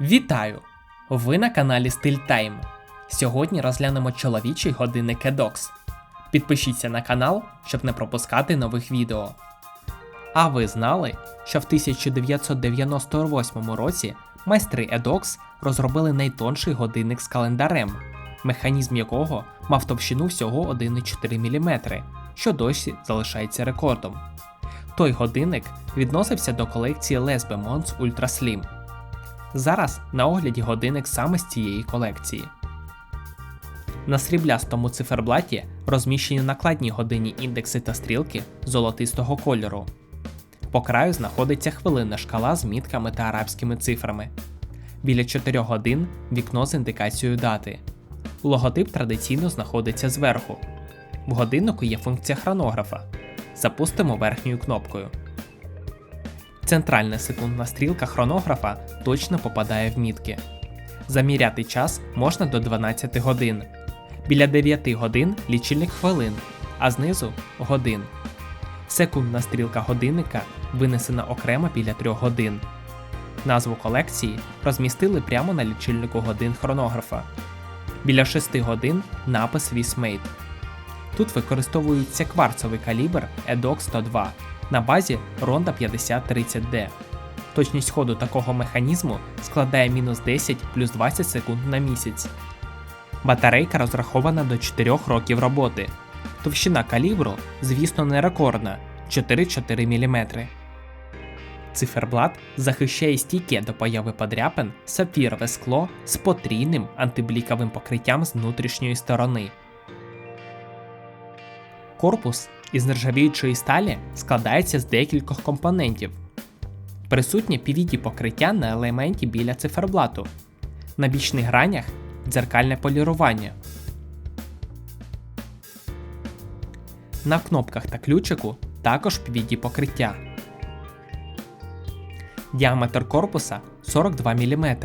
Вітаю! Ви на каналі Стиль Тайм. Сьогодні розглянемо чоловічий годинник Edox. Підпишіться на канал, щоб не пропускати нових відео. А ви знали, що в 1998 році майстри Edox розробили найтонший годинник з календарем, механізм якого мав товщину всього 1,4 мм, що досі залишається рекордом. Той годинник відносився до колекції Les Beaumonts Ultra Slim. Зараз на огляді годинник саме з цієї колекції. На сріблястому циферблаті розміщені накладні годинні індекси та стрілки золотистого кольору. По краю знаходиться хвилинна шкала з мітками та арабськими цифрами. Біля 4 годин вікно з індикацією дати. Логотип традиційно знаходиться зверху. В годиннику є функція хронографа. Запустимо верхньою кнопкою. Центральна секундна стрілка хронографа точно попадає в мітки. Заміряти час можна до 12 годин. Біля 9 годин лічильник хвилин, а знизу годин. Секундна стрілка годинника винесена окремо біля 3 годин. Назву колекції розмістили прямо на лічильнику годин хронографа. Біля 6 годин напис Swissmade. Тут використовується кварцовий калібр EDOX 102 на базі Ronda 5030D. Точність ходу такого механізму складає мінус 10 плюс 20 секунд на місяць. Батарейка розрахована до 4 років роботи. Товщина калібру, звісно, не рекордна 4,4 мм. Циферблат захищає стійке до появи подряпин сапфірове скло з потрійним антибліковим покриттям з внутрішньої сторони. Корпус із нержавіючої сталі складається з декількох компонентів. Присутнє PVD покриття на елементі біля циферблату. На бічних гранях дзеркальне полірування. На кнопках та ключику також PVD покриття. Діаметр корпуса 42 мм,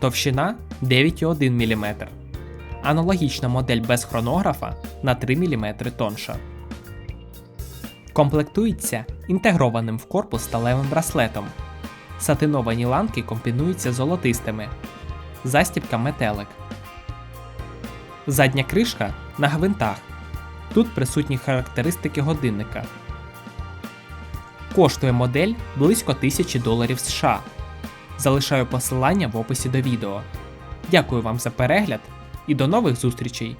товщина 9,1 мм. Аналогічна модель без хронографа на 3 мм тонша. Комплектується інтегрованим в корпус сталевим браслетом. Сатиновані ланки комбінуються золотистими. Застібка метелик. Задня кришка на гвинтах. Тут присутні характеристики годинника. Коштує модель близько 1000 доларів США. Залишаю посилання в описі до відео. Дякую вам за перегляд і до нових зустрічей!